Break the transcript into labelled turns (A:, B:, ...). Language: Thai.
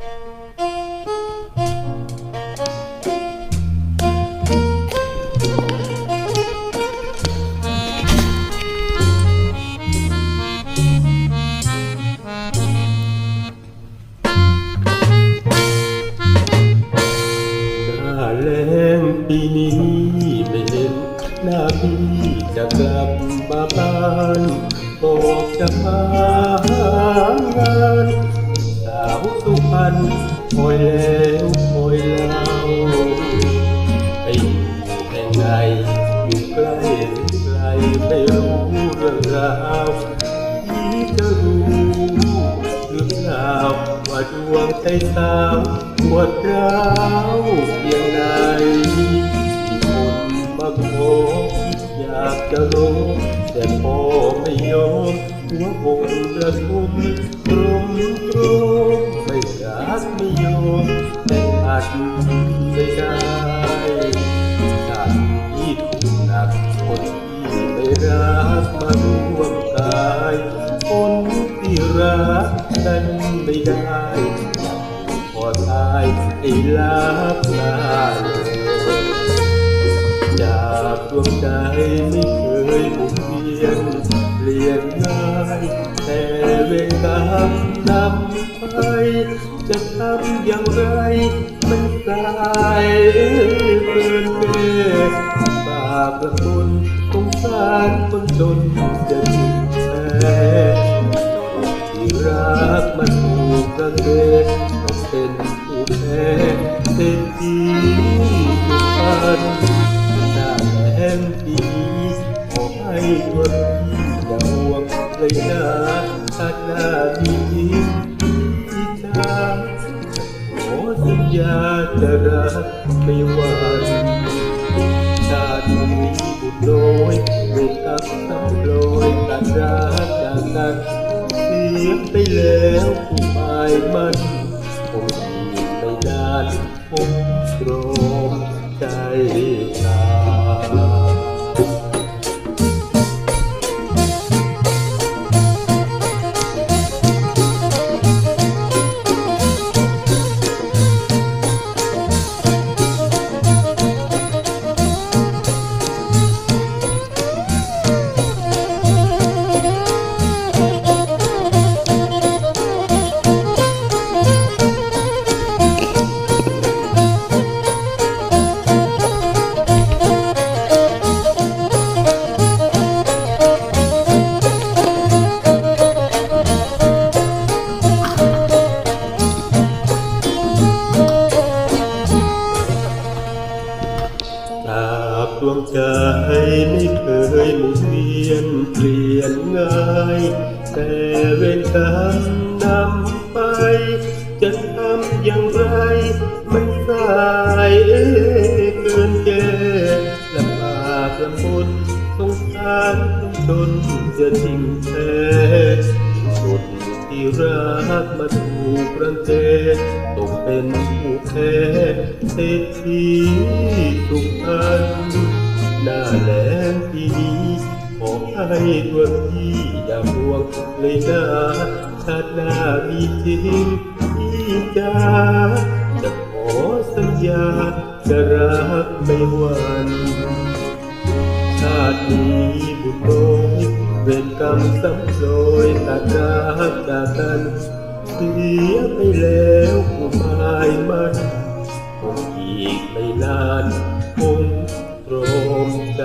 A: หน้าแรงปีนี้ไม่เห็นหน้าพี่จะกลับมาบ้านบอกจะมา สุพรรณคอยแล้วคอยเล่าไปอยู่แห่งไหนอยู่ใกล้หรือไกลไม่รู้เรื่องราวที่จะรู้หรือเปล่าว่าดวงใจสาวปวดร้าวเพียงใดคนมาขออยากจะรู้แต่พ่อไม่ยอมหัวบนระทมตรงตรง ไม่ได้พอตายไอ้ลับลาเลยจากดวงใจไม่เคยหมุนเวียนเปลี่ยนง่ายแต่เวรกรรมนำไปจะทำอย่างไรมันกลายเกินเมตบาปประคุณสงสารคนจนจะถู ถูกกระเทต้องเป็นผู้แพ้เต็มที่สุพรรณหน้าแหลมปีขอให้ตัวพี่อย่าห่วงเลยนะถ้าหน้ามีที่จาขอสัญญาจะรักไม่หวันชาตินี้บุญน้อยไม่ตักน้ำโปรยตัดรักจากกัน เสียไปแล้วผู้หมายมันคงอีกไม่นานผมตรอมใจ ดวงใจไม่เคยหมุนเวียนเปลี่ยนง่าย แต่เวรกรรมนำไป จะทำอย่างไรมันสายเกินแก้ลำบากลำบนสงสารจนจะทิ้งแท้สุดที่รักมาถูกรังแกต้องเป็นผู้แพ้เศรษฐีทุกอัน หน้าแหลมปีนี้ขอให้ตัวพี่อย่าห่วงเลยนะชาติหน้ามีจริงพี่จ๋าจะขอสัญญาจะรักไม่หวันชาตินี้บุญน้อยเวรกรรมซ้ำรอยตัดรักจากกันเสียไปแล้วผู้หมายมันคงอีกไม่นานคงตรอ มใจ